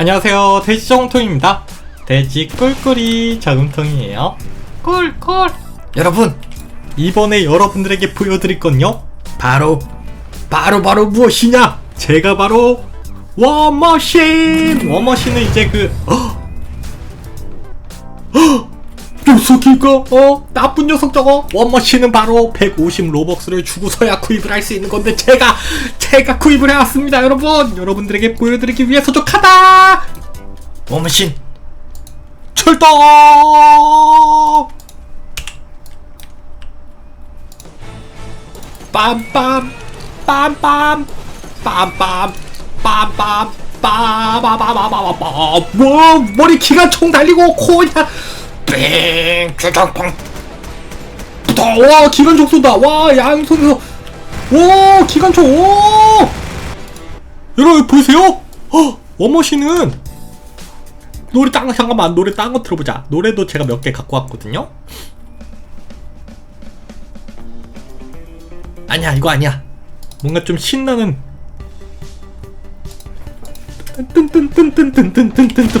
안녕하세요. 돼지정통입니다. 돼지 꿀꿀이 저금통이에요. 꿀꿀! 여러분 이번에 여러분들에게 보여드릴 건요. 바로 바로 바로 무엇이냐? 제가 바로 워머신! 워머신은 이제 그 어? 있습니까? 어? 나쁜 녀석 저거? 원머신은 바로 150 로벅스를 주고서야 구입을 할 수 있는 건데 제가 제가 구입을 해왔습니다 여러분 여러분들에게 보여드리기 위해서 족하다 원머신 출동 빰빰 빰빰 빰빰 빰빰 빠바바바바바바 뭐 머리 기관총 달리고 코냐 최장판. 아, 와 기관총 쏜다. 와 양손에서 와 기관총 오! 여러분 보세요? 어 원머신은 노래 딴거 잠깐만 노래 딴 거 들어보자. 노래도 제가 몇 개 갖고 왔거든요? 아니야 이거 아니야. 뭔가 좀 신나는 뜬뜬뜬뜬뜬뜬뜬뜬뜬뜬.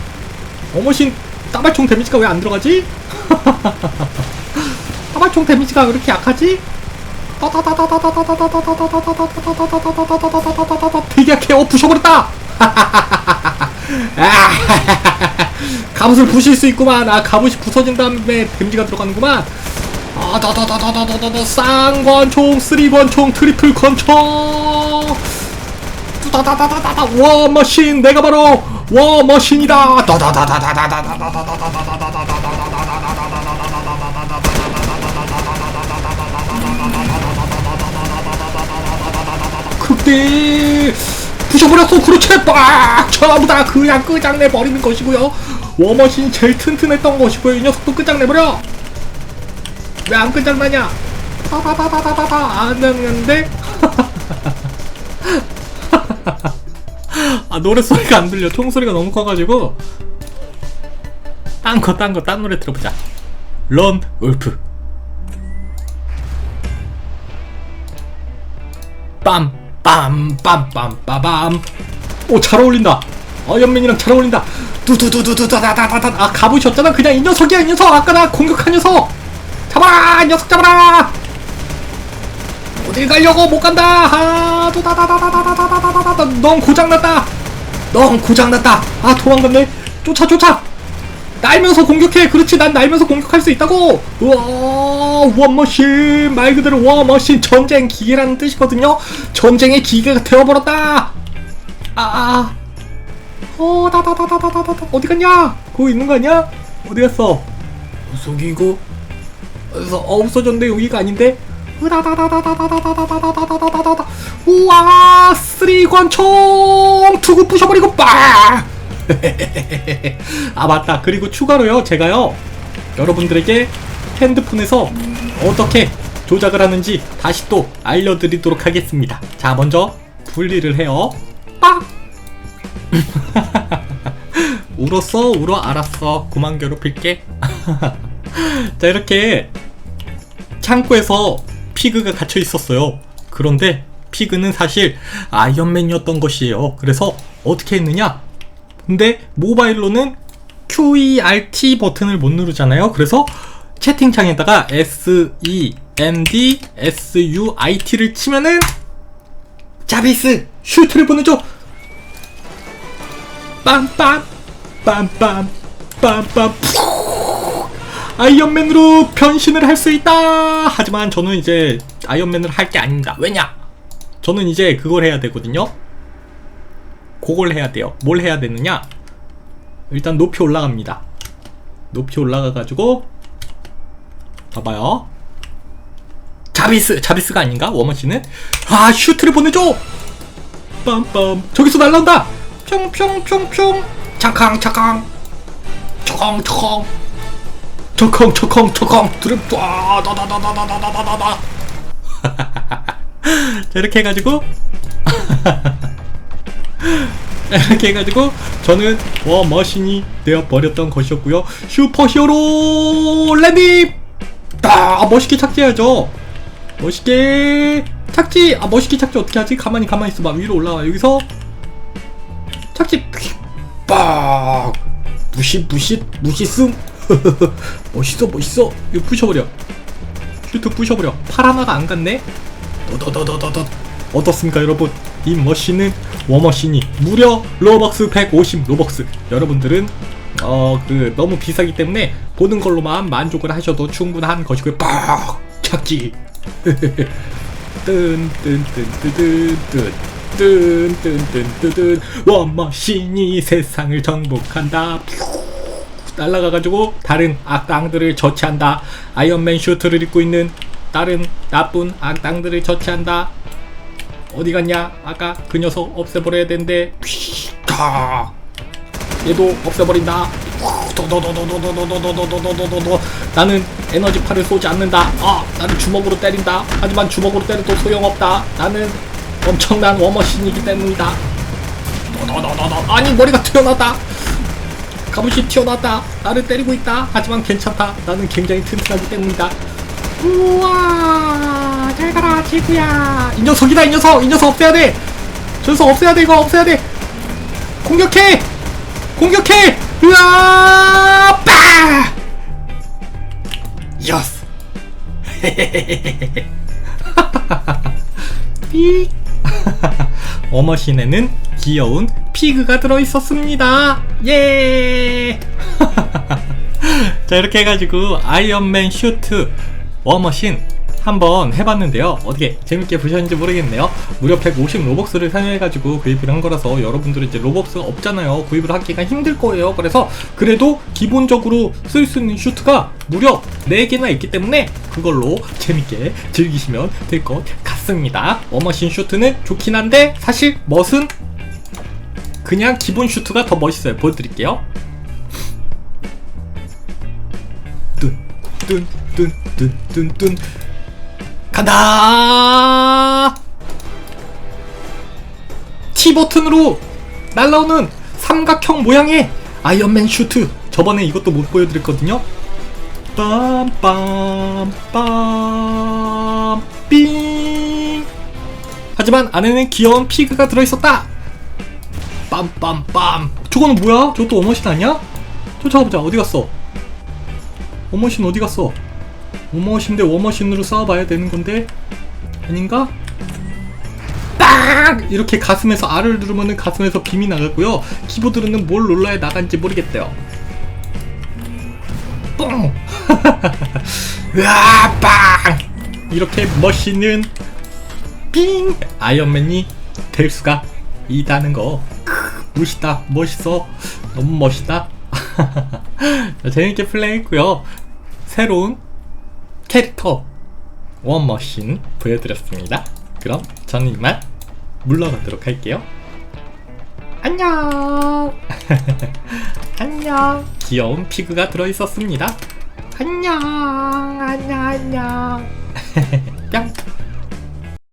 어머신 따발총 데미지가 왜 안 들어가지? 따발총 데미지가 그렇게 약하지? 되게 약해 어 부셔버렸다 갑옷을 부실 수 있구만 아 갑옷이 부서진 다음에 데미지가 들어가는구만 아다다다다다다다 쌍권총 쓰리권총 트리플 권총 다다다다다다 워머신 내가 바로 워머신이다. 극대 부셔버렸어 그렇지 빡 전부 다 그냥 끄장내 버리는 것이고요 워머신이 제일 튼튼했던 것이고요 이 녀석도 끄장내버려 왜 안 끄장나냐 다다다다다다다 안 되는데 아 노래 소리가 안 들려. 총 소리가 너무 커가지고. 딴 거 딴 거 딴 노래 들어보자. 런 울프. 빰빰빰빰빰빰빰 오잘 어울린다. 아이언맨이랑 잘 어울린다. 두두두두두다다다다 아 가보셨잖아. 그냥 이 녀석이야 이 녀석. 아까 나 공격한 녀석. 잡아라 이 녀석 잡아라 어딜 가려고 못 간다 아 두다다다다다다다다다다 넌 고장났다 넌 고장났다 아 도망갔네 쫓아 쫓아 날면서 공격해 그렇지 난 날면서 공격할 수 있다고 우와 원머신 말 그대로 원머신 전쟁 기계라는 뜻이거든요 전쟁의 기계가 되어버렸다 아 아 어 다다다다다다다 어디 갔냐 거기 있는 거 아니야 어디 갔어 속이고 어 없어졌는데 여기가 아닌데 으다다다다다다다다다다다다다다다 우와 쓰리관총 투구 부셔버리고 빡! 아 맞다 그리고 추가로요 제가요 여러분들에게 핸드폰에서 어떻게 조작을 하는지 다시 또 알려드리도록 하겠습니다 자 먼저 분리를 해요 빡! 울었어 울어 알았어 그만 괴롭힐게 자 이렇게 창고에서 피그가 갇혀 있었어요. 그런데 피그는 사실 아이언맨이었던 것이에요. 그래서 어떻게 했느냐? 근데 모바일로는 QERT 버튼을 못 누르잖아요. 그래서 채팅창에다가 S E N D S U I T를 치면은 자비스 슈트를 보내줘. 빰빰 빰빰 빰빰 아이언맨으로 변신을 할 수 있다. 하지만 저는 이제 아이언맨을 할 게 아닙니다. 왜냐? 저는 이제 그걸 해야 되거든요. 그걸 해야 돼요. 뭘 해야 되느냐? 일단 높이 올라갑니다. 높이 올라가 가지고 봐봐요. 자비스 자비스가 아닌가? 워머신은 아 슈트를 보내줘. 빰빰 저기서 날라온다. 뿅뿅뿅뿅 차캉 초컹 초컹 초컹 초컹 초컹 드립 쏴다다다다다다다다다 자 이렇게 해가지고. 이렇게 해가지고 저는 워머신이 되어버렸던 것이었고요. 슈퍼히어로 랜딩 아 멋있게 착지해야죠. 멋있게 착지! 아 멋있게 착지 어떻게 하지? 가만히 가만히 있어봐. 위로 올라와. 여기서 착지. 빡 무시 무시 무시슴 멋있어 멋있어. 이거 부셔버려. 슈트 부셔버려. 팔 하나가 안 갔네? 더더더더더더. 어떻습니까 여러분? 이 머신은 워머신이 무려 로벅스 150 로벅스. 여러분들은 어 그 너무 비싸기 때문에 보는 걸로만 만족을 하셔도 충분한 것이고요 빡 착지 뜬뜬뜬뜬뜬뜬뜬뜬뜬뜬 워머신이 세상을 정복한다 날아가가지고 다른 악당들을 처치한다. 아이언맨 슈트를 입고 있는 다른 나쁜 악당들을 처치한다. 어디 갔냐? 아까 그 녀석 없애버려야 된대. 휘가. 얘도 없애버린다. 나는 에너지 팔을 쏘지 않는다. 아, 나는 주먹으로 때린다. 하지만 주먹으로 때려도 소용없다. 나는 엄청난 워머신이기 때문이다. 아니 머리가 튀어나왔다. 가부시 튀어나왔다. 나를 때리고 있다. 하지만 괜찮다. 나는 굉장히 튼튼하기 때문이다. 우와 잘 가라 지구야. 이 녀석이다 이 녀석. 이 녀석 없애야 돼저 녀석 없애야 돼 이거 없애야 돼. 공격해! 공격해! 으아 빠! 여스 삐 어머신에는 귀여운 피그가 들어있었습니다. 예! 자 이렇게 해가지고 아이언맨 슈트 워머신 한번 해봤는데요. 어떻게 재밌게 보셨는지 모르겠네요. 무려 150 로벅스를 사용해가지고 구입을 한 거라서 여러분들은 이제 로벅스가 없잖아요. 구입을 하기가 힘들 거예요. 그래서 그래도 기본적으로 쓸 수 있는 슈트가 무려 4개나 있기 때문에 그걸로 재밌게 즐기시면 될 것 같 습니다. 워머신 슈트는 좋긴 한데 사실 멋은 그냥 기본 슈트가 더 멋있어요. 보여드릴게요. 뚠뚠뚠뚠뚠뚠. 간다! T 버튼으로 날라오는 삼각형 모양의 아이언맨 슈트. 저번에 이것도 못 보여드렸거든요. 빰빰빰 하지만 안에는 귀여운 피그가 들어있었다 빰빰빰 저거는 뭐야? 저것도 어머신 아니야? 쫓아가보자 어디 갔어? 워머신 어디 갔어? 워머신데 워머신으로 싸워봐야 되는 건데 아닌가? 딱 이렇게 가슴에서 R을 누르면은 가슴에서 빔이 나가고요. 키보드로는 뭘 눌러야 나간지 모르겠대요. 뻥! 으아 빵! 이렇게 멋있는 삥 아이언맨이 될 수가 있다는 거. 크, 멋있다, 멋있어, 너무 멋있다. 자, 재밌게 플레이했고요. 새로운 캐릭터 원머신 보여드렸습니다. 그럼 저는 이만 물러가도록 할게요. 안녕. 안녕. 귀여운 피그가 들어있었습니다. 안녕. 안녕 안녕. 뿅.